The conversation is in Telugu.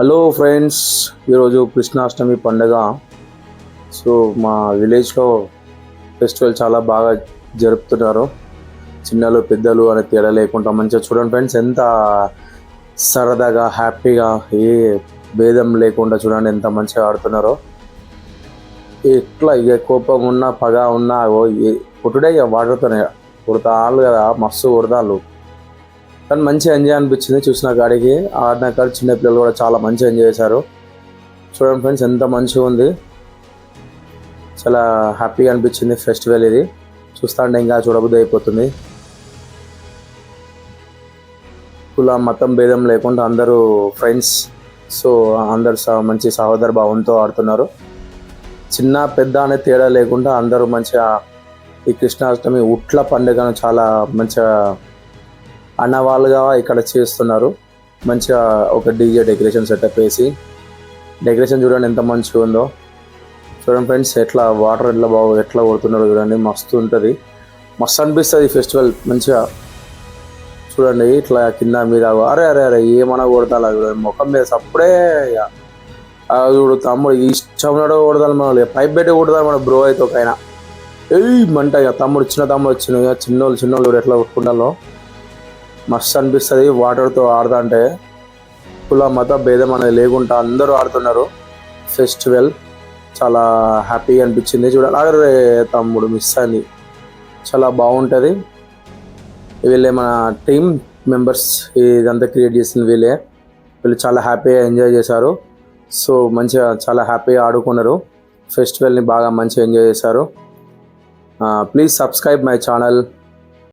హలో ఫ్రెండ్స్ ఈరోజు కృష్ణాష్టమి పండుగ. సో మా విలేజ్లో ఫెస్టివల్ చాలా బాగా జరుపుతున్నారు. చిన్నలు పెద్దలు అనే తేడా లేకుండా మంచిగా చూడండి ఫ్రెండ్స్. ఎంత సరదాగా హ్యాపీగా ఏ భేదం లేకుండా చూడండి ఎంత మంచిగా ఆడుతున్నారో. ఎట్లా ఇక కోపం ఉన్నా పగ ఉన్నా ఓ కొట్టుడే ఇక వాటర్తోనే కొడతాళ్ళు కదా మస్తు కొడతాళ్ళు. కానీ మంచిగా ఎంజాయ్ అనిపించింది చూసిన కాడికి ఆడిన కాడ చిన్న పిల్లలు కూడా చాలా మంచిగా ఎంజాయ్ చేశారు. చూడండి ఫ్రెండ్స్ ఎంత మంచిగా ఉంది. చాలా హ్యాపీగా అనిపించింది ఫెస్టివల్ ఇది. చూస్తా ఉంటే ఇంకా చూడబుద్ధి అయిపోతుంది. కుల మతం భేదం లేకుండా అందరూ ఫ్రెండ్స్. సో అందరు మంచి సహోదర భావంతో ఆడుతున్నారు. చిన్న పెద్ద అనే తేడా లేకుండా అందరూ మంచిగా ఈ కృష్ణాష్టమి ఉట్ల పండుగను చాలా మంచిగా అన్న వాళ్ళుగా ఇక్కడ చేస్తున్నారు. మంచిగా ఒక డీజే డెకరేషన్ సెటప్ వేసి డెకరేషన్ చూడండి ఎంత మంచిగా ఉందో. చూడండి ఫ్రెండ్స్ ఎట్లా వాటర్ ఎట్లా బాగు ఎట్లా కొడుతున్నారో చూడండి మస్తు ఉంటుంది. మస్తు అనిపిస్తుంది ఫెస్టివల్ మంచిగా. చూడండి ఇట్లా కింద మీద అరే అరే అరే ఏమన్నా కొడతాలా చూడండి ముఖం మీద అప్పుడే ఇక. చూడు తమ్ముడు ఇష్టం కొడతాను మనం పైప్ పెట్టి కొడతాను మన బ్రో అయితే ఒక ఆయన. ఏయ్ మంట ఇక తమ్ముడు చిన్న తమ్ముడు వచ్చిన చిన్నోళ్ళు చిన్నోళ్ళు ఎట్లా కొట్టుకుంటాలో మస్తు అనిపిస్తుంది. వాటర్తో ఆడుతుంటే కుల మత భేదం అనేది లేకుండా అందరూ ఆడుతున్నారు. ఫెస్టివల్ చాలా హ్యాపీగా అనిపించింది. చూడాలి. అరే తమ్ముడు మిస్ అయింది చాలా బాగుంటుంది. వీళ్ళే మన టీం మెంబర్స్ ఇదంతా క్రియేట్ చేసింది వీళ్ళే. వీళ్ళు చాలా హ్యాపీగా ఎంజాయ్ చేశారు. సో మంచిగా చాలా హ్యాపీగా ఆడుకున్నారు. ఫెస్టివల్ని బాగా మంచిగా ఎంజాయ్ చేశారు. Please subscribe my channel